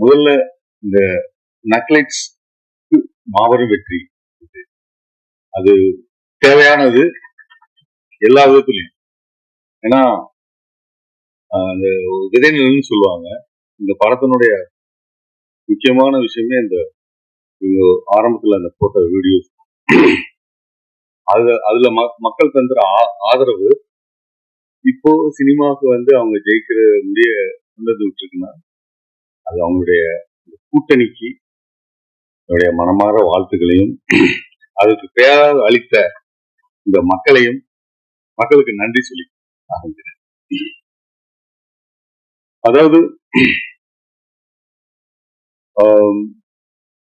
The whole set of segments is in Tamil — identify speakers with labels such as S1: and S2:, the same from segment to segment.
S1: முதல்ல இந்த நக்லைட்ஸ் மாபெரும் வெற்றி. அது தேவையானது எல்லா விதத்துலயும். ஏன்னா அந்த விதைநிலன்னு சொல்லுவாங்க. இந்த படத்தினுடைய முக்கியமான விஷயமே இந்த இவங்க ஆரம்பத்துல அந்த போட்ட வீடியோஸ் அதுல அதுல ம- மக்கள் தந்துற ஆ- ஆதரவு. இப்போ சினிமாவுக்கு வந்து அவங்க ஜெயிக்கிற முடிய கொண்டு விட்டுருக்குன்னா அது அவங்களுடைய கூட்டணிக்கு என்னுடைய மனமாற வாழ்த்துக்களையும் அதுக்கு பேராக அளித்த இந்த மக்களையும் மக்களுக்கு நன்றி சொல்லி ஆரம்பிக்கிறேன். அதாவது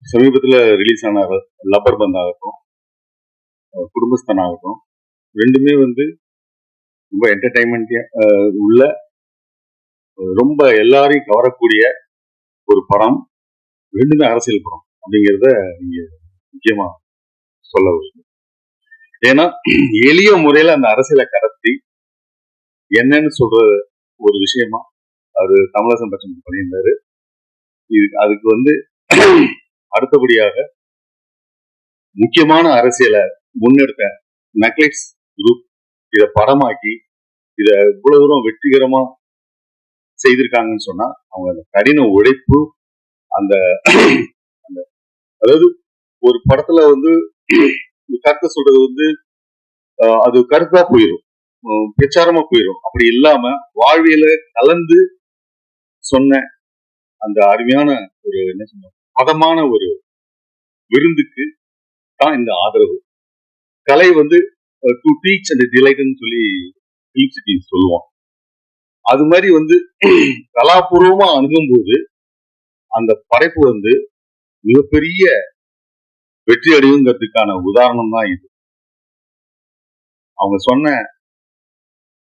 S1: சமீபத்தில் சமீபத்துல ரிலீஸ் ஆன லப்பர் பந்த் ஆகட்டும் குடும்பஸ்தன் ஆகட்டும் ரெண்டுமே வந்து ரொம்ப என்டர்டைன்மெண்ட் உள்ள ரொம்ப எல்லாரையும் கவரக்கூடிய ஒரு படம் ரெண்டுமே அரசியல் படம் அப்படிங்கிறத நீங்க முக்கியமா சொல்ல விரும்புறேன் ஏன்னா எளிய முறையில அந்த அரசியலை கடத்தி என்னன்னு சொல்ற ஒரு விஷயமா அது கமலஹாசன் பச்சன் பண்ணியிருந்தாரு. இது அதுக்கு வந்து அடுத்தபடியாக முக்கியமான அரசியலை முன்னெடுத்த நக்லைட்ஸ் குரூப் இத படமாக்கி இதை இவ்வளவு தூரம் வெற்றிகரமா செய்திருக்காங்கன்னு சொன்னா அவங்க அந்த கடின உழைப்பு அந்த அந்த அதாவது ஒரு படத்துல வந்து கருத்தை சொல்றது வந்து ஆஹ், அது கருத்தா போயிடும் பிரச்சாரமா போயிடும் அப்படி இல்லாம வாழ்வியல கலந்து சொன்ன அந்த அருமையான ஒரு என்ன சொன்ன பதமான ஒரு விருந்துக்கு தான் இந்த ஆதரவு. கலை வந்து டு டீச் அண்ட் டிலைட்னு சொல்லி சொல்லுவோம் அது மாதிரி வந்து கலாபூர்வமா அணுகும்போது அந்த படைப்பு வந்து மிகப்பெரிய வெற்றி அடையுங்கிறதுக்கான உதாரணம் தான் இது. அவங்க சொன்ன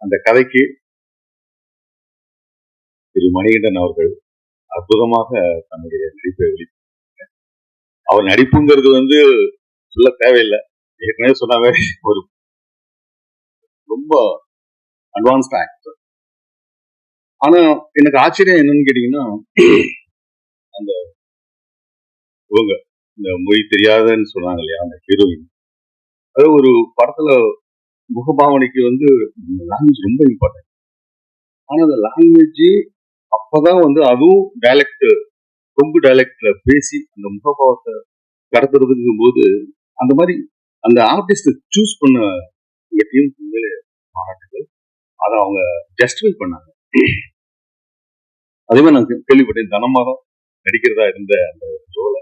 S1: அந்த கதைக்கு திரு மணிகண்டன் அவர்கள் அற்புதமாக தன்னுடைய நடிப்பை வெளி அவர் நடிப்புங்கிறது வந்து சொல்ல தேவையில்லை. ஏற்கனவே சொன்ன ஒரு ரொம்ப அட்வான்ஸ்ட் ஆக்டர் ஆனா எனக்கு ஆச்சரியம் என்னன்னு கேட்டீங்கன்னா அந்த இவங்க இந்த மொழி தெரியாதன்னு சொன்னாங்க இல்லையா அந்த ஹீரோயின் அது ஒரு படத்துல முகபாவனைக்கு வந்து லாங்குவேஜ் ரொம்ப இம்பார்ட்டன்ட் ஆனா அந்த லாங்குவேஜ் அப்பதான் வந்து அதுவும் டைலக்ட் கொங்கு டைலக்ட்ல பேசி அந்த முகபாவத்தை கடத்துறதுங்கும் போது அந்த மாதிரி அந்த ஆர்டிஸ்ட் சூஸ் பண்ண இந்த பாராட்டுகள். அதை அவங்க ஜஸ்டிஃபை பண்ணாங்க. அதே மாதிரி நான் கேள்விப்பட்டேன். தனமாதம் நடிக்கிறதா இருந்த அந்த ரோலை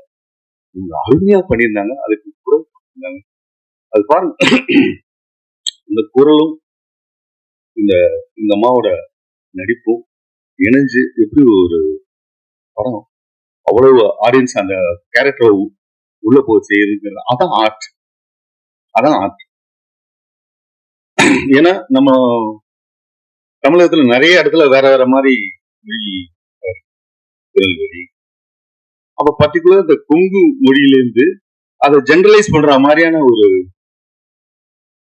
S1: இவங்க அருமையா பண்ணியிருந்தாங்க. அதுக்கு குரல் கொடுத்திருந்தாங்க. அது பாருங்க. இந்த குரலும் இந்த இந்த அம்மாவோட நடிப்பும் இணைஞ்சு எப்படி ஒரு படம் அவ்வளவு ஆடியன்ஸ் அந்த கேரக்டர் உள்ள போய் செய்யுதுங்கிறது அதான் ஆர்ட் அதான் ஆர்ட் ஏன்னா நம்ம தமிழகத்துல நிறைய இடத்துல வேற வேற மாதிரி மொழி திருநெல்வேலி அப்ப பர்டிகுலர் இந்த கொங்கு மொழியிலேருந்து அதை ஜென்ரலைஸ் பண்ற மாதிரியான ஒரு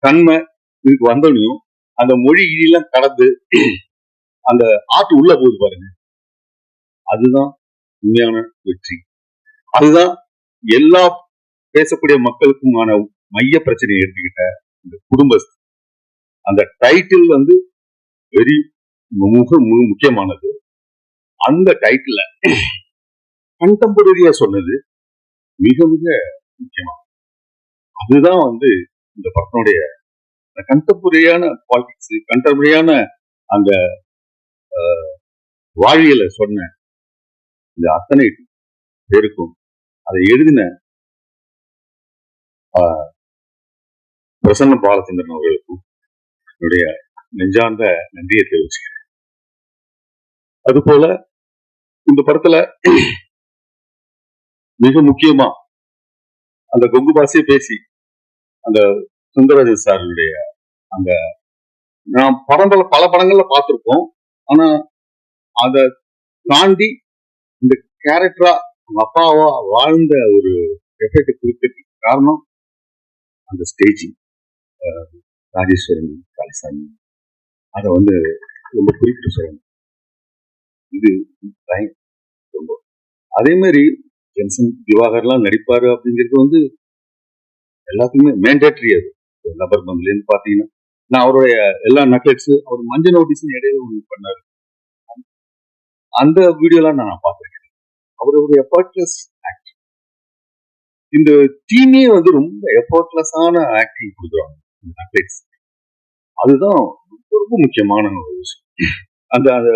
S1: தன்மை இதுக்கு வந்தோடனையும் அந்த மொழி இடியெல்லாம் கடந்து அந்த ஆர்ட் உள்ள போகுது பாருங்க. அதுதான் உண்மையான வெற்றி. அதுதான் எல்லா பேசக்கூடிய மக்களுக்குமான மைய பிரச்சனையை எடுத்துக்கிட்ட இந்த குடும்ப அந்த டைட்டில் வந்து வெரி மிக மிக முக்கியமானது. அந்த டைட்டில கண்டெம்பரரியா சொன்னது மிக மிக முக்கியமா. அதுதான் வந்து இந்த படத்தினுடைய கண்டெம்பரரியான பாலிடிக்ஸ் கண்டெம்பரரியான அந்த அஹ், வாழ்வியலை சொன்ன இந்த அத்தனை பேருக்கும் அதை எழுதின பிரசன்ன பாலச்சந்திரன் அவர்களுக்கும் என்னுடைய நெஞ்சார்ந்த நன்றியை தெரிவிச்சுக்கிறேன். அதுபோல இந்த படத்துல மிக முக்கியமா அந்த கொங்கு பாஷையை பேசி அந்த சுந்தரராஜன் சாருடைய அந்த நான் படங்கள பல படங்கள்ல பார்த்திருப்போம். ஆனா அதை தாண்டி இந்த கேரக்டரா அப்பாவா வாழ்ந்த ஒரு எஃபெக்ட் கொடுத்ததுக்கு காரணம் அந்த ஸ்டேஜிங் ராஜேஸ்வரன் காளிசாமி. அதை வந்து ரொம்ப குறிப்பிட்டு சொல்லணும். இது ரொம்ப. அதே மாதிரி ஜென்சன் திவாகர்லாம் நடிப்பாரு அப்படிங்கிறது வந்து எல்லாத்துக்குமே மேண்டேட்ரி அது. நபர் பந்துலேருந்து பார்த்தீங்கன்னா. நான் அவருடைய எல்லா நக்லெட்ஸ் அவர் மஞ்சள் நோட்டீஸ் இடையில ஒன்று பண்ணாரு. அந்த வீடியோலாம் நான் பார்த்துருக்கேன். அவருடைய எஃபர்ட்லெஸ் ஆக்டிங் இந்த டீமே வந்து ரொம்ப எஃபர்ட்லெஸ்ஸான ஆக்டிங் கொடுக்குறாங்க இந்த நக்லெட்ஸ் அதுதான் ரொம்ப ரொம்ப முக்கியமான ஒரு விஷயம். அந்த அந்த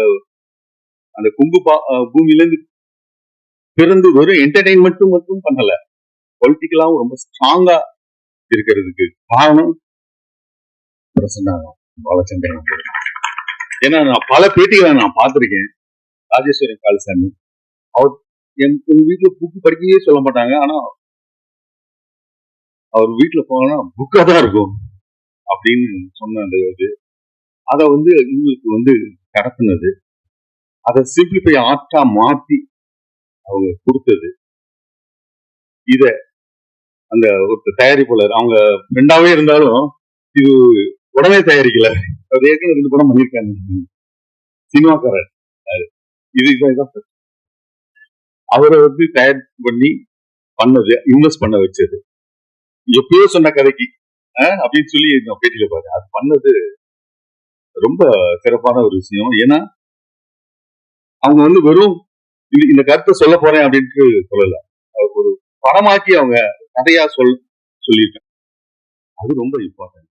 S1: அந்த கும்பு பா பூமியிலேருந்து பிறந்து வெறும் என்டர்டைன்மெண்ட்டும் மட்டும் பண்ணல. பொலிட்டிக்கலாவும் ரொம்ப ஸ்ட்ராங்கா இருக்கிறதுக்கு காரணம் பிரசன்னா பாலச்சந்திரன். ஏன்னா நான் பல பேட்டிகளை நான் பார்த்திருக்கேன். ராஜேஸ்வரன் காலசாமி. அவர் என் எங்க வீட்டுல புக்கு படிக்கவே சொல்ல மாட்டாங்க. ஆனா அவர் வீட்டுல போனா புக்கா தான் இருக்கும் அப்படின்னு சொன்ன அந்த இது. அதை வந்து இவங்களுக்கு வந்து கடத்தினது. அதை சிம்பிளிஃபை ஆர்ட்டா மாத்தி அவங்க கொடுத்தது. இத அந்த ஒரு தயாரிப்பாளர் அவங்க ரெண்டாவே இருந்தாலும் இது உடனே தயாரிக்கல. அது ஏற்கனவே ரெண்டு படம் பண்ணியிருக்காங்க. சினிமாக்காரர் இது இதான் அவரை வந்து தயார் பண்ணி பண்ணது இன்வெஸ்ட் பண்ண வச்சது. எப்பயோ சொன்ன கதைக்கு அஹ், அப்படின்னு சொல்லி நான் பேட்டியில பாரு அது பண்ணது ரொம்ப சிறப்பான ஒரு விஷயம். ஏன்னா அவங்க வந்து வெறும் இந்த- கருத்தை சொல்ல போறேன் அப்படின்ட்டு சொல்லல. ஒரு படமாக்கி அவங்க கதையா சொல் சொல்லியிருக்காங்க அது ரொம்ப இம்பார்ட்டன்ட்